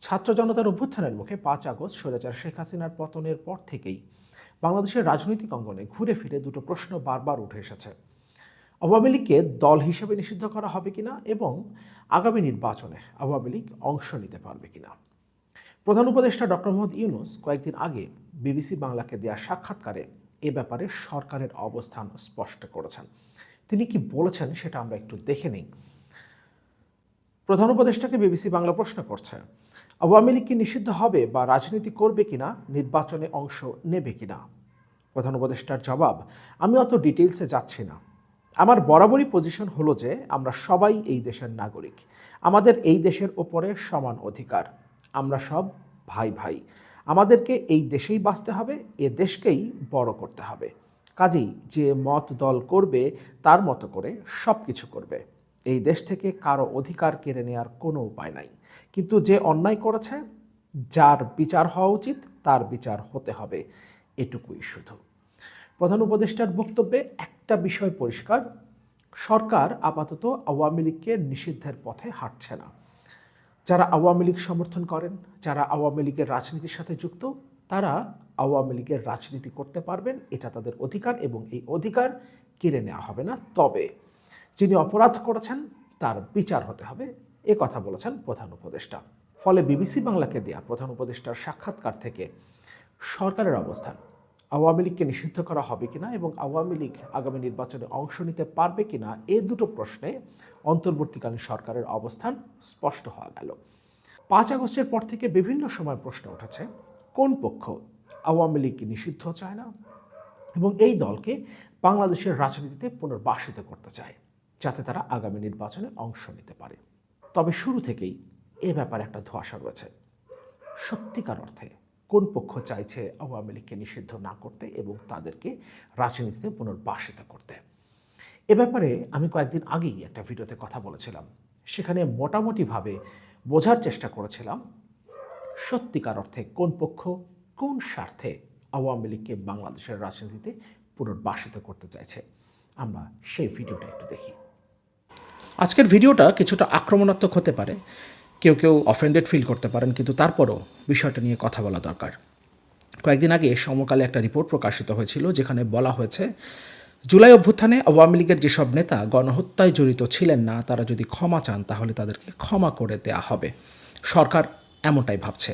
ছাত্র জনতার অভ্যুত্থানের মুখে পাঁচ আগস্ট স্বৈরাচার শেখ হাসিনার পতনের পর থেকেই বাংলাদেশের রাজনৈতিক অঙ্গনে ঘুরে ফিরে দুটো প্রশ্ন বারবার উঠে এসেছে। আওয়ামী লীগকে দল হিসেবে নিষিদ্ধ করা হবে কিনা এবং আগামী নির্বাচনে আওয়ামী লীগ অংশ নিতে পারবে কিনা? প্রধান উপদেষ্টা ডক্টর মোহাম্মদ ইউনুস কয়েকদিন আগে বিবিসি বাংলাকে দেওয়া সাক্ষাৎকারে এ ব্যাপারে সরকারের অবস্থান স্পষ্ট করেছেন। তিনি কি বলেছেন সেটা আমরা একটু দেখে নিই। প্রধান উপদেষ্টাকে বিবিসি বাংলা প্রশ্ন করছে, আওয়ামী লীগ কি নিষিদ্ধ হবে বা রাজনীতি করবে কিনা, নির্বাচনে অংশ নেবে কিনা? প্রধান উপদেষ্টার জবাব, আমি অত ডিটেলসে যাচ্ছি না। আমার বরাবরই পজিশন হলো যে, আমরা সবাই এই দেশের নাগরিক। আমাদের এই দেশের ওপরে সমান অধিকার। আমরা সব ভাই ভাই। আমাদেরকে এই দেশেই বাঁচতে হবে, এ দেশকেই বড় করতে হবে। কাজেই যে মত দল করবে, তার মতো করে সব কিছু করবে। এই দেশ থেকে কারও অধিকার কেড়ে নেওয়ার কোনো উপায় নাই। কিন্তু যে অন্যায় করেছে, যার বিচার হওয়া উচিত, তার বিচার হতে হবে। এটুকুই শুধু। প্রধান উপদেষ্টার বক্তব্যে একটা বিষয় পরিষ্কার, সরকার আপাতত আওয়ামী লীগকে নিষিদ্ধের পথে হাঁটছে না। যারা আওয়ামী লীগ সমর্থন করেন, যারা আওয়ামী লীগের রাজনীতির সাথে যুক্ত, তারা আওয়ামী লীগের রাজনীতি করতে পারবেন, এটা তাদের অধিকার এবং এই অধিকার কেড়ে নেওয়া হবে না। তবে যিনি অপরাধ করেছেন, তার বিচার হতে হবে। এ কথা বলেছেন প্রধান উপদেষ্টা। ফলে বিবিসি বাংলাকে দেয়া প্রধান উপদেষ্টার সাক্ষাৎকার থেকে সরকারের অবস্থান, আওয়ামী লীগকে নিষিদ্ধ করা হবে কিনা এবং আওয়ামী লীগ আগামী নির্বাচনে অংশ নিতে পারবে কিনা, এ দুটো প্রশ্নে অন্তর্বর্তীকালীন সরকারের অবস্থান স্পষ্ট হওয়া গেল। পাঁচ আগস্টের পর থেকে বিভিন্ন সময় প্রশ্ন উঠেছে, কোন পক্ষ আওয়ামী লীগ নিষিদ্ধ চায় না? এবং এই দলকে বাংলাদেশের রাজনীতিতে পুনর্বাসিত করতে চায়। যাতে তারা আগামী নির্বাচনে অংশ নিতে পারে। তবে শুরু থেকেই এ ব্যাপারে একটা ধোঁয়াশা রয়েছে। সত্যিকার অর্থে কোন পক্ষ চাইছে আওয়ামী লীগকে নিষিদ্ধ না করতে এবং তাদেরকে রাজনীতিতে পুনর্বাসিত করতে? এ ব্যাপারে আমি কয়েকদিন আগেই একটা ভিডিওতে কথা বলেছিলাম। সেখানে মোটামুটিভাবে বোঝার চেষ্টা করেছিলাম সত্যিকার অর্থে কোন পক্ষ কোন স্বার্থে আওয়ামী লীগকে বাংলাদেশের রাজনীতিতে পুনর্বাসিত করতে চাইছে। আমরা সেই ভিডিওটা একটু দেখি। আজকের ভিডিওটা কিছুটা আক্রমণাত্মক হতে পারে। কেউ কেউ অফেন্ডেড ফিল করতে পারেন, কিন্তু তারপরও বিষয়টা নিয়ে কথা বলা দরকার। কয়েকদিন আগে সমকালে একটা রিপোর্ট প্রকাশিত হয়েছিল, যেখানে বলা হয়েছে, জুলাই অভ্যুত্থানে আওয়ামী লীগের যেসব নেতা গণহত্যায় জড়িত ছিলেন না, তারা যদি ক্ষমা চান, তাহলে তাদেরকে ক্ষমা করে দেয়া হবে। সরকার এমনটাই ভাবছে।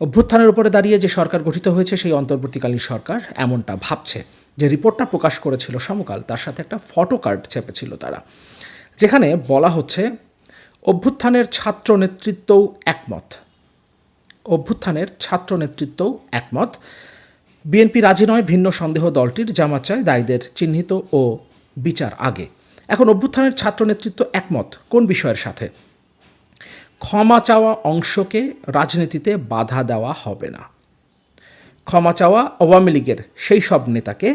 অভ্যুত্থানের উপরে দাঁড়িয়ে যে সরকার গঠিত হয়েছে, সেই অন্তর্বর্তীকালীন সরকার এমনটা ভাবছে। যে রিপোর্টটা প্রকাশ করেছিল সমকাল, তার সাথে একটা ফটো কার্ড চেপেছিল তারা। যেখানে বলা হচ্ছে, অভ্যুত্থানের ছাত্র নেতৃত্বও একমত। অভ্যুত্থানের ছাত্র নেতৃত্বও একমত। বিএনপি রাজি নয় ভিন্ন সন্দেহ দলটির জামা চায় দায়ীদের চিহ্নিত ও বিচার আগে। এখন অভ্যুত্থানের ছাত্র নেতৃত্ব একমত কোন বিষয়ের সাথে? ক্ষমা চাওয়া অংশকে রাজনীতিতে বাধা দেওয়া হবে না। ক্ষমা চাওয়া আওয়ামী লীগের সেই সব নেতাকে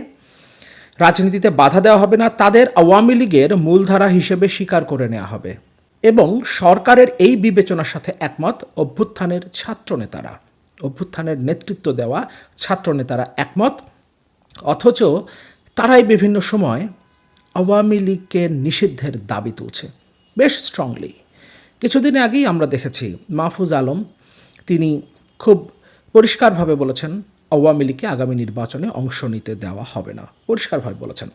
রাজনীতিতে বাধা দেওয়া হবে না, তাদের আওয়ামী লীগের মূলধারা হিসেবে স্বীকার করে নেওয়া হবে। এবং সরকারের এই বিবেচনার সাথে একমত, অভ্যুত্থানের ছাত্রনেতারা। অভ্যুত্থানের নেতৃত্ব দেওয়া ছাত্রনেতারা একমত, অথচ তারাই বিভিন্ন সময় আওয়ামী লীগকে নিষিদ্ধের দাবি তুলছে। বেশ স্ট্রংলি কিছুদিন আগেই আমরা দেখেছি মাহফুজ আলম, তিনি খুব পরিষ্কারভাবে বলেছেন আওয়ামী লীগকে আগামী নির্বাচনে অংশ নিতে দেওয়া হবে না পরিষ্কারভাবে বলেছেন।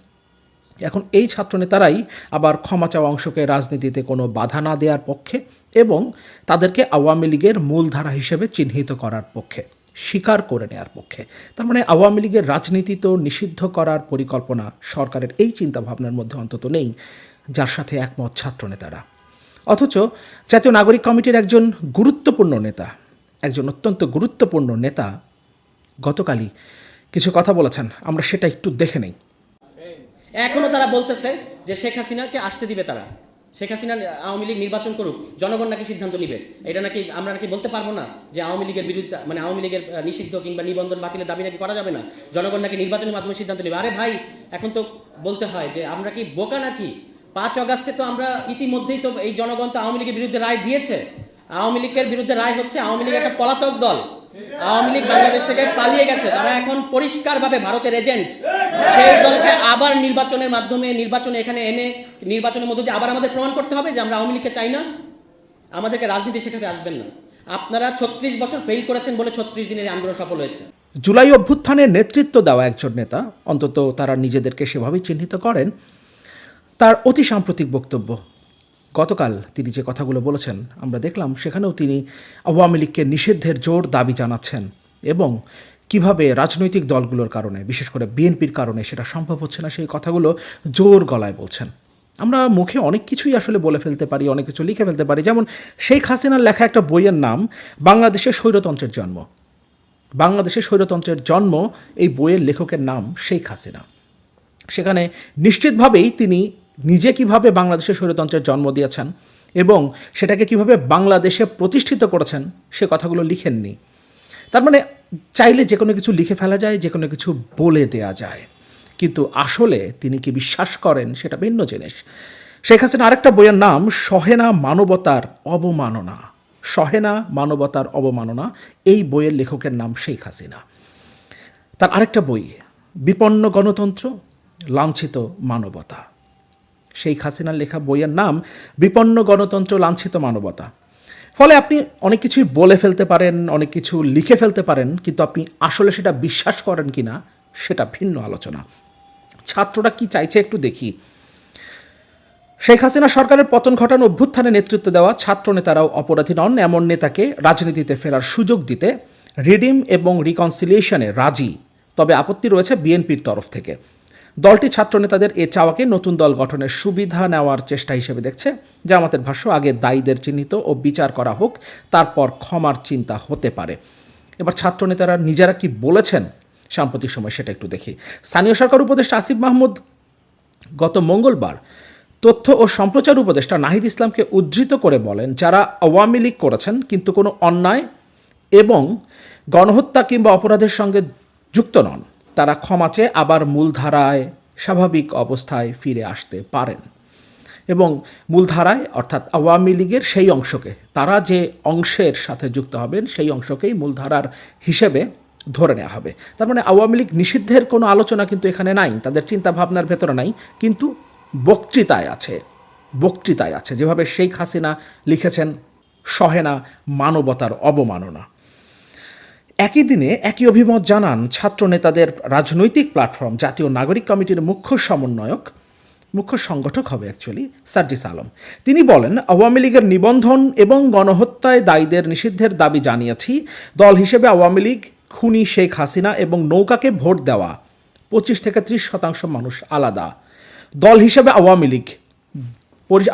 এখন এই ছাত্রনেতারাই আবার ক্ষমা চাওয়া অংশকে রাজনীতিতে কোনো বাধা না দেওয়ার পক্ষে এবং তাদেরকে আওয়ামী লীগের মূলধারা হিসেবে চিহ্নিত করার পক্ষে, স্বীকার করে নেওয়ার পক্ষে। তার মানে আওয়ামী লীগের রাজনীতি তো নিষিদ্ধ করার পরিকল্পনা সরকারের এই চিন্তাভাবনার মধ্যে অন্তত নেই, যার সাথে একমত ছাত্রনেতারা। অথচ জাতীয় নাগরিক কমিটির একজন গুরুত্বপূর্ণ নেতা, একজন অত্যন্ত গুরুত্বপূর্ণ নেতা গতকালই কিছু কথা বলেছেন, আমরা সেটা একটু দেখে নেই। এখনও তারা বলতেছে যে শেখ হাসিনাকে আসতে দিবে তারা। শেখ হাসিনা আওয়ামী লীগ নির্বাচন করুক, জনগণ নাকি সিদ্ধান্ত নিবে। এটা নাকি আমরা নাকি বলতে পারব না যে আওয়ামী লীগের বিরুদ্ধে মানে আওয়ামী লীগের নিষিদ্ধ কিংবা নিবন্ধন বাতিলের দাবি নাকি করা যাবে না? জনগণ নাকি নির্বাচনের মাধ্যমে সিদ্ধান্ত নেবে? আরে ভাই, এখন তো বলতে হয় যে আমরা কি বোকা নাকি? পাঁচ অগাস্টে তো আমরা ইতিমধ্যেই তো এই জনগণ তো আওয়ামী লীগের বিরুদ্ধে রায় দিয়েছে। আওয়ামী লীগের বিরুদ্ধে রায় হচ্ছে আওয়ামী লীগ একটা পলাতক দল। আওয়ামী লীগ বাংলাদেশ থেকে পালিয়ে গেছে। তারা এখন পরিষ্কারভাবে ভারতের এজেন্ট। সেই দলকে আবার নির্বাচনের মাধ্যমে, নির্বাচনে এখানে এনে, নির্বাচনের মধ্য দিয়ে আবার আমাদের প্রমাণ করতে হবে যে আমরা আওয়ামী লীগকে চাই না। আমাদেরকে রাজনীতি শেখাতে আসবেন না। আপনারা ছত্রিশ বছর ফেল করেছেন বলে ছত্রিশ দিনের আন্দোলন সফল হয়েছে। জুলাই অভ্যুত্থানের নেতৃত্ব দেওয়া একজন নেতা, অন্তত তারা নিজেদেরকে সেভাবেই চিহ্নিত করেন, তার অতি সাম্প্রতিক বক্তব্য। গতকাল তিনি যে কথাগুলো বলেছেন, আমরা দেখলাম সেখানেও তিনি আওয়ামী লীগকে নিষিদ্ধের জোর দাবি জানাচ্ছেন এবং কীভাবে রাজনৈতিক দলগুলোর কারণে, বিশেষ করে বিএনপির কারণে সেটা সম্ভব হচ্ছে না, সেই কথাগুলো জোর গলায় বলছেন। আমরা মুখে অনেক কিছুই আসলে বলে ফেলতে পারি, অনেক কিছু লিখে ফেলতে পারি। যেমন শেখ হাসিনার লেখা একটা বইয়ের নাম, বাংলাদেশের স্বৈরতন্ত্রের জন্ম। বাংলাদেশের স্বৈরতন্ত্রের জন্ম এই বইয়ের লেখকের নাম শেখ হাসিনা। সেখানে নিশ্চিতভাবেই তিনি নিজে কীভাবে বাংলাদেশের স্বৈরতন্ত্রের জন্ম দিয়েছেন এবং সেটাকে কীভাবে বাংলাদেশে প্রতিষ্ঠিত করেছেন, সে কথাগুলো লিখেননি। তার মানে চাইলে যে কোনো কিছু লিখে ফেলা যায়, যে কোনো কিছু বলে দেয়া যায়। কিন্তু আসলে তিনি কি বিশ্বাস করেন সেটা ভিন্ন জিনিস। শেখ হাসিনা আরেকটা বইয়ের নাম, সহেনা মানবতার অবমাননা। সহেনা মানবতার অবমাননা, এই বইয়ের লেখকের নাম শেখ হাসিনা। তার আরেকটা বই, বিপন্ন গণতন্ত্র, লাঞ্ছিত মানবতা। শেখ হাসিনার লেখা বইয়ের নাম বিপন্ন গণতন্ত্র লাঞ্ছিত মানবতা। ফলে আপনি অনেক কিছুই বলে ফেলতে পারেন, অনেক কিছু লিখে ফেলতে পারেন, কিন্তু আপনি আসলে সেটা বিশ্বাস করেন কি না সেটা ভিন্ন আলোচনা। ছাত্ররা কি চাইছে একটু দেখি। শেখ হাসিনা সরকারের পতন ঘটানো অভ্যুত্থানে নেতৃত্ব দেওয়া ছাত্র নেতারাও অপরাধী নন, এমন নেতাকে রাজনীতিতে ফেরার সুযোগ দিতে রিডিম এবং রিকনসিলিয়েশনে রাজি। তবে আপত্তি রয়েছে বিএনপির তরফ থেকে। দলটি ছাত্র নেতাদের এ চাওয়াকে নতুন দল গঠনের সুবিধা নেওয়ার চেষ্টা হিসেবে দেখছে। জামাতের ভাষ্য, আগে দায়ীদের চিহ্নিত ও বিচার করা হোক, তারপর ক্ষমার চিন্তা হতে পারে। এবার ছাত্র নেতারা নিজেরা কি বলেছেন? সাম্প্রতিক সময় সেটা একটু দেখি। স্থানীয় সরকার উপদেষ্টা আসিফ মাহমুদ গত মঙ্গলবার তথ্য ও সম্প্রচার উপদেষ্টা নাহিদ ইসলামকে উদ্ধৃত করে বলেন, যারা আওয়ামী লীগ করেছেন, কিন্তু কোনো অন্যায় এবং গণহত্যা কিংবা অপরাধের সঙ্গে যুক্ত নন। তারা ক্ষমা চেয়ে আবার মূলধারায় স্বাভাবিক অবস্থায় ফিরে আসতে পারেন। এবং মূলধারায়, অর্থাৎ আওয়ামী লীগের সেই অংশকে, তারা যে অংশের সাথে যুক্ত হবেন, সেই অংশকেই মূলধারার হিসেবে ধরে নেওয়া হবে। তার মানে আওয়ামী লীগ নিষিদ্ধের কোনো আলোচনা কিন্তু এখানে নাই, তাদের চিন্তা ভাবনার ভেতরে নাই, কিন্তু বক্তৃতায় আছে বক্তৃতায় আছে। যেভাবে শেখ হাসিনা লিখেছেন, সহেনা মানবতার অবমাননা। একই দিনে একই অভিমত জানান ছাত্র নেতাদের রাজনৈতিক প্ল্যাটফর্ম, জাতীয় নাগরিক কমিটির মুখ্য সমন্বয়ক, মুখ্য সংগঠক হবে অ্যাকচুয়ালি সার্জিস আলম। তিনি বলেন, আওয়ামী লীগের নিবন্ধন এবং গণহত্যায় দায়ীদের নিষিদ্ধের দাবি জানিয়েছি। দল হিসেবে আওয়ামী লীগ, খুনি শেখ হাসিনা এবং নৌকাকে ভোট দেওয়া, পঁচিশ থেকে ত্রিশ শতাংশ মানুষ আলাদা। দল হিসেবে আওয়ামী লীগ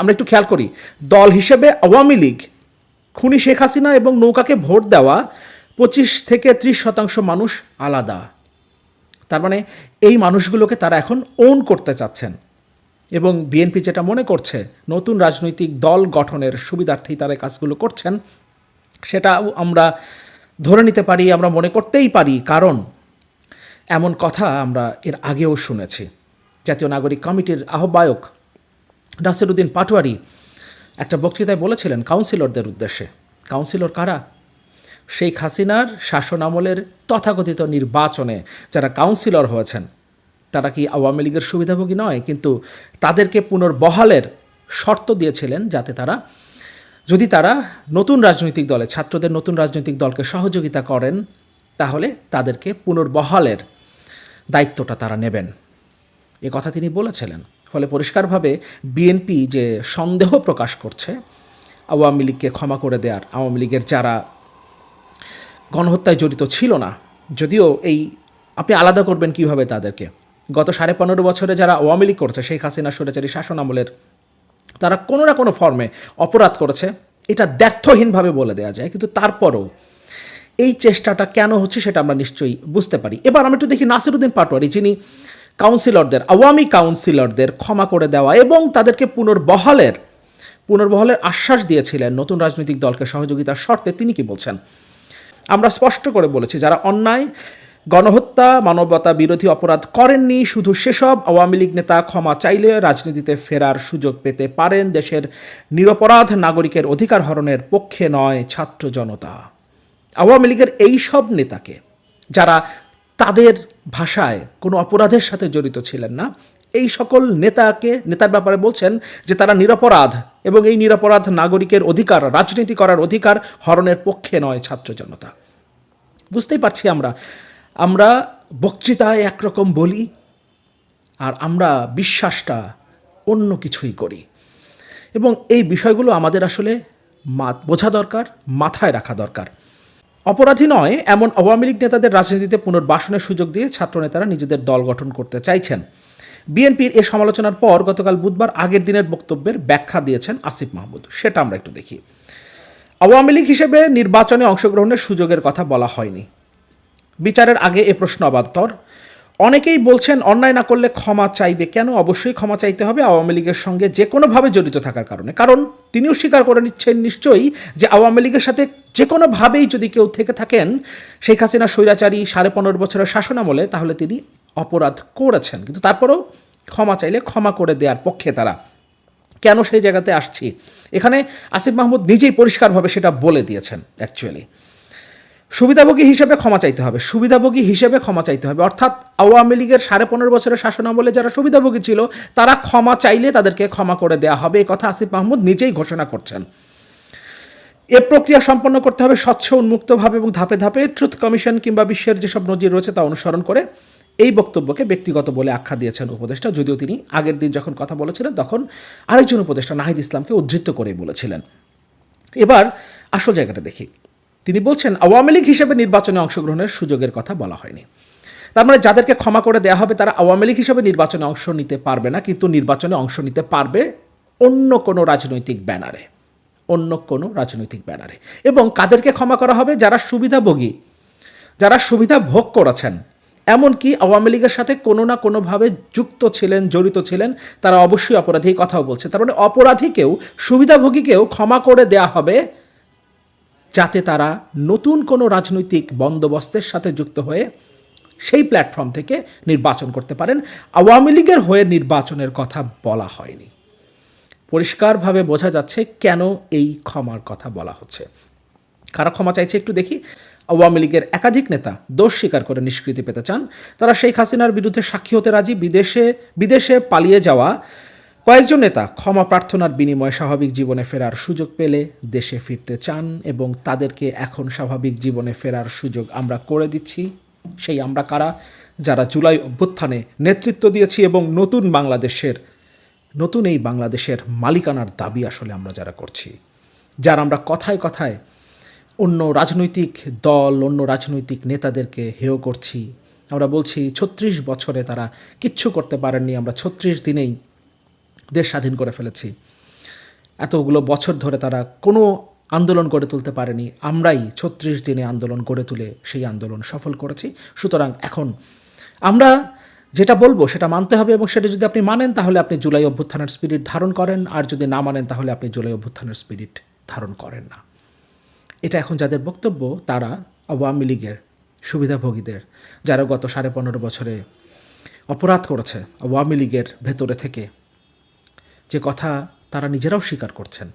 আমরা একটু খেয়াল করি। দল হিসেবে আওয়ামী লীগ, খুনি শেখ হাসিনা এবং নৌকাকে ভোট দেওয়া পঁচিশ থেকে ত্রিশ শতাংশ মানুষ আলাদা। তার মানে এই মানুষগুলোকে তারা এখন ওন করতে চাচ্ছেন। এবং বিএনপি যেটা মনে করছে, নতুন রাজনৈতিক দল গঠনের সুবিধার্থেই তারা কাজগুলো করছেন, সেটাও আমরা ধরে নিতে পারি, আমরা মনে করতেই পারি। কারণ এমন কথা আমরা এর আগেও শুনেছি। জাতীয় নাগরিক কমিটির আহ্বায়ক নাসিরুদ্দিন পাটোয়ারি একটা বক্তৃতায় বলেছিলেন কাউন্সিলরদের উদ্দেশ্যে। কাউন্সিলর কারা? শেখ হাসিনার শাসন আমলের তথাকথিত নির্বাচনে যারা কাউন্সিলর হয়েছেন, তারা কি আওয়ামী লীগের সুবিধাভোগী নয়? কিন্তু তাদেরকে পুনর্বহালের শর্ত দিয়েছিলেন যাতে তারা, যদি তারা নতুন রাজনৈতিক দলে, ছাত্রদের নতুন রাজনৈতিক দলকে সহযোগিতা করেন, তাহলে তাদেরকে পুনর্বহালের দায়িত্বটা তারা নেবেন। এ কথা তিনি বলেছিলেন। ফলে পরিষ্কারভাবে বিএনপি যে সন্দেহ প্রকাশ করছে, আওয়ামী লীগকে ক্ষমা করে দেওয়ার আওয়ামী লীগের যারা গণহত্যায় জড়িত ছিল না। যদিও এই, আপনি আলাদা করবেন কীভাবে তাদেরকে? গত সাড়ে পনেরো বছরে যারা আওয়ামী লীগ করছে, শেখ হাসিনা সরেচারি শাসন আমলের, তারা কোনো না কোনো ফর্মে অপরাধ করেছে। এটা ব্যর্থহীনভাবে বলে দেওয়া যায়। কিন্তু তারপরও এই চেষ্টাটা কেন হচ্ছে সেটা আমরা নিশ্চয়ই বুঝতে পারি। এবার আমরা একটু দেখি নাসিরুদ্দিন পাটোয়ারি, যিনি কাউন্সিলরদের, আওয়ামী কাউন্সিলরদের ক্ষমা করে দেওয়া এবং তাদেরকে পুনর্বহালের পুনর্বহালের আশ্বাস দিয়েছিলেন নতুন রাজনৈতিক দলকে সহযোগিতার শর্তে। তিনি কি বলছেন? আমরা স্পষ্ট করে বলেছি, যারা অন্যায়, গণহত্যা, মানবতা বিরোধী অপরাধ করেননি, শুধু সেসব আওয়ামী লীগ নেতা ক্ষমা চাইলে রাজনীতিতে ফেরার সুযোগ পেতে পারেন। দেশের নিরপরাধ নাগরিকের অধিকার হরণের পক্ষে নয় ছাত্র জনতা। আওয়ামী লীগের এই সব নেতাকে, যারা তাদের ভাষায় কোনো অপরাধের সাথে জড়িত ছিলেন না এই সকল নেতাকে, নেতার ব্যাপারে বলছেন যে তারা নিরপরাধ এবং এই নিরপরাধ নাগরিকের অধিকার, রাজনীতি করার অধিকার হরণের পক্ষে নয় ছাত্র জনতা। বুঝতেই পারছি আমরা। আমরা বক্তৃতায় একরকম বলি আর আমরা বিশ্বাসটা অন্য কিছুই করি। এবং এই বিষয়গুলো আমাদের আসলে বোঝা দরকার, মাথায় রাখা দরকার। অপরাধী নয়, এমন আওয়ামী লীগ নেতাদের রাজনীতিতে পুনর্বাসনের সুযোগ দিয়ে ছাত্রনেতারা নিজেদের দল গঠন করতে চাইছেন। বিএনপির এ সমালোচনার পর গতকাল বুধবার আগের দিনের বক্তব্যের ব্যাখ্যা দিয়েছেন আসিফ মাহমুদ। সেটা আমরা একটু দেখি। আওয়ামী লীগ হিসেবে নির্বাচনে অংশগ্রহণের সুযোগের কথা বলা হয়নি। বিচারের আগে এ প্রশ্ন অবান্তর অনেকেই বলছেন, অন্যায় না করলে ক্ষমা চাইবে কেন? অবশ্যই ক্ষমা চাইতে হবে আওয়ামী লীগের সঙ্গে যে কোনোভাবে জড়িত থাকার কারণে। কারণ তিনিও স্বীকার করে নিচ্ছেন নিশ্চয়ই যে আওয়ামী লীগের সাথে যে কোনোভাবেই যদি কেউ থেকে থাকেন, শেখ হাসিনা স্বৈরাচারী সাড়ে পনেরো বছরের শাসনামলে, তাহলে তিনি অপরাধ করেছেন। কিন্তু তারপরেও ক্ষমা চাইলে ক্ষমা করে দেওয়ার পক্ষে তারা। কেন সেই জায়গাতে আসছি? এখানে আসিফ মাহমুদ নিজেই পরিষ্কারভাবে সেটা বলে দিয়েছেন অ্যাকচুয়ালি সুবিধাভোগী হিসেবে ক্ষমা চাইতে হবে। সুবিধাভোগী হিসেবে ক্ষমা চাইতে হবে। অর্থাৎ আওয়ামী লীগের সাড়ে পনেরো বছরের শাসনামলে যারা সুবিধাভোগী ছিল, তারা ক্ষমা চাইলে তাদেরকে ক্ষমা করে দেওয়া হবে। এই কথা আসিফ মাহমুদ নিজেই ঘোষণা করছেন। এ প্রক্রিয়া সম্পন্ন করতে হবে স্বচ্ছ, উন্মুক্তভাবে এবং ধাপে ধাপে। ট্রুথ কমিশন কিংবা বিশ্বের যেসব নজির রয়েছে তা অনুসরণ করে। এই বক্তব্যকে ব্যক্তিগত বলে আখ্যা দিয়েছেন উপদেষ্টা, যদিও তিনি আগের দিন যখন কথা বলেছিলেন তখন আরেকজন উপদেষ্টা নাহিদ ইসলামকে উদ্ধৃত করে বলেছিলেন। এবার আসল জায়গাটা দেখি। তিনি বলছেন, আওয়ামী লীগ হিসেবে নির্বাচনে অংশগ্রহণের সুযোগের কথা বলা হয়নি। তার মানে যাদেরকে ক্ষমা করে দেওয়া হবে তারা আওয়ামী লীগ হিসেবে নির্বাচনে অংশ নিতে পারবে না, কিন্তু নির্বাচনে অংশ নিতে পারবে অন্য কোনো রাজনৈতিক ব্যানারে। অন্য কোনো রাজনৈতিক ব্যানারে। এবং কাদেরকে ক্ষমা করা হবে? যারা সুবিধাভোগী, যারা সুবিধা ভোগ করেছেন এমনকি আওয়ামী লীগের সাথে কোনো না কোনোভাবে যুক্ত ছিলেন, জড়িত ছিলেন, তারা অবশ্যই অপরাধী কথাও বলছে। তার মানে অপরাধীকেও, সুবিধাভোগীকেও ক্ষমা করে দেয়া হবে যাতে তারা নতুন কোনো রাজনৈতিক বন্দোবস্তের সাথে যুক্ত হয়ে সেই প্ল্যাটফর্ম থেকে নির্বাচন করতে পারেন। আওয়ামী লীগের হয়ে নির্বাচনের কথা বলা হয়নি। পরিষ্কারভাবে বোঝা যাচ্ছে কেন এই ক্ষমার কথা বলা হচ্ছে। কারা ক্ষমা চাইছে একটু দেখি। আওয়ামী লীগের একাধিক নেতা দোষ স্বীকার করে নিষ্কৃতি পেতে চান। তারা শেখ হাসিনার বিরুদ্ধে সাক্ষী হতে রাজি। বিদেশে বিদেশে পালিয়ে যাওয়া কয়েকজন নেতা ক্ষমা প্রার্থনার বিনিময়ে স্বাভাবিক জীবনে ফেরার সুযোগ পেলে দেশে ফিরতে চান এবং তাদেরকে এখন স্বাভাবিক জীবনে ফেরার সুযোগ আমরা করে দিচ্ছি। সেই আমরা কারা? যারা জুলাই অভ্যুত্থানে নেতৃত্ব দিয়েছি এবং নতুন বাংলাদেশের, নতুন এই বাংলাদেশের মালিকানার দাবি আসলে আমরা যারা করছি। যারা আমরা কথায় কথায় অন্য রাজনৈতিক দল, অন্য রাজনৈতিক নেতাদেরকে হেয় করছি। আমরা বলছি, ছত্রিশ বছরে তারা কিচ্ছু করতে পারেননি, আমরা ছত্রিশ দিনেই দেশ স্বাধীন করে ফেলেছি। এতগুলো বছর ধরে তারা কোনো আন্দোলন গড়ে তুলতে পারেনি, আমরাই ছত্রিশ দিনে আন্দোলন গড়ে তুলে সেই আন্দোলন সফল করেছি। সুতরাং এখন আমরা যেটা বলব, সেটা মানতে হবে এবং সেটা যদি আপনি মানেন, তাহলে আপনি জুলাই অভ্যুত্থানের স্পিরিট ধারণ করেন, আর যদি না মানেন, তাহলে আপনি জুলাই অভ্যুত্থানের স্পিরিট ধারণ করেন না। এটা এখন যাদের বক্তব্য, তারা আওয়ামী লীগের সুবিধাভোগীদের, যারা গত সাড়ে পনেরো বছরে অপরাধ করেছে আওয়ামী লীগের ভেতরে থেকে। যে কথা তারা নিজেরাও স্বীকার করছেন।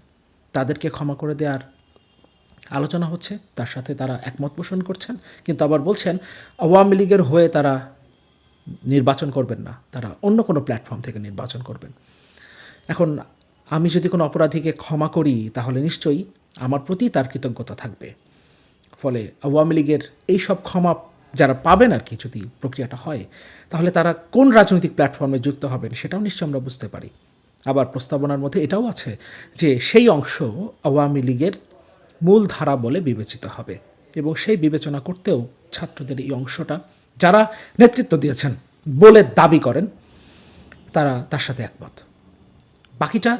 তাদেরকে ক্ষমা করে দেওয়ার আলোচনা হচ্ছে, তার সাথে তারা একমত পোষণ করছেন। কিন্তু আবার বলছেন, আওয়ামী লীগের হয়ে তারা নির্বাচন করবেন না, তারা অন্য কোনো প্ল্যাটফর্ম থেকে নির্বাচন করবেন। এখন আমি যদি কোনো অপরাধীকে ক্ষমা করি, তাহলে নিশ্চয়ই আমার প্রতি তার কৃতজ্ঞতা থাকবে। ফলে আওয়ামী লীগের এই সব ক্ষমা যারা পাবেন আর কি যদি প্রক্রিয়াটা হয়, তাহলে তারা কোন রাজনৈতিক প্ল্যাটফর্মে যুক্ত হবেন সেটাও নিশ্চয়ই আমরা বুঝতে পারি। আবার প্রস্তাবনার মধ্যে এটাও আছে যে সেই অংশ আওয়ামী লীগের মূল ধারা বলে বিবেচিত হবে এবং সেই বিবেচনা করতেও ছাত্রদের এই অংশটা যারা নেতৃত্ব দিয়েছেন বলে দাবি করেন, তারা তার সাথে একমত। বাকিটা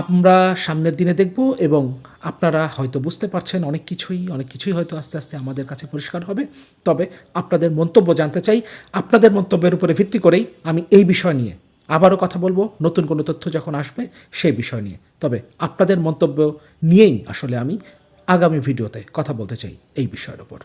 আমরা সামনের দিনে দেখব এবং আপনারা হয়তো বুঝতে পারছেন অনেক কিছুই অনেক কিছুই হয়তো আস্তে আস্তে আমাদের কাছে পরিষ্কার হবে। তবে আপনাদের মন্তব্য জানতে চাই। আপনাদের মন্তব্যের উপরে ভিত্তি করেই আমি এই বিষয় নিয়ে আবারও কথা বলব। নতুন কোনো তথ্য যখন আসবে সেই বিষয় নিয়ে। তবে আপনাদের মন্তব্য নিয়েই আসলে আমি আগামী ভিডিওতে কথা বলতে চাই এই বিষয়ের উপর।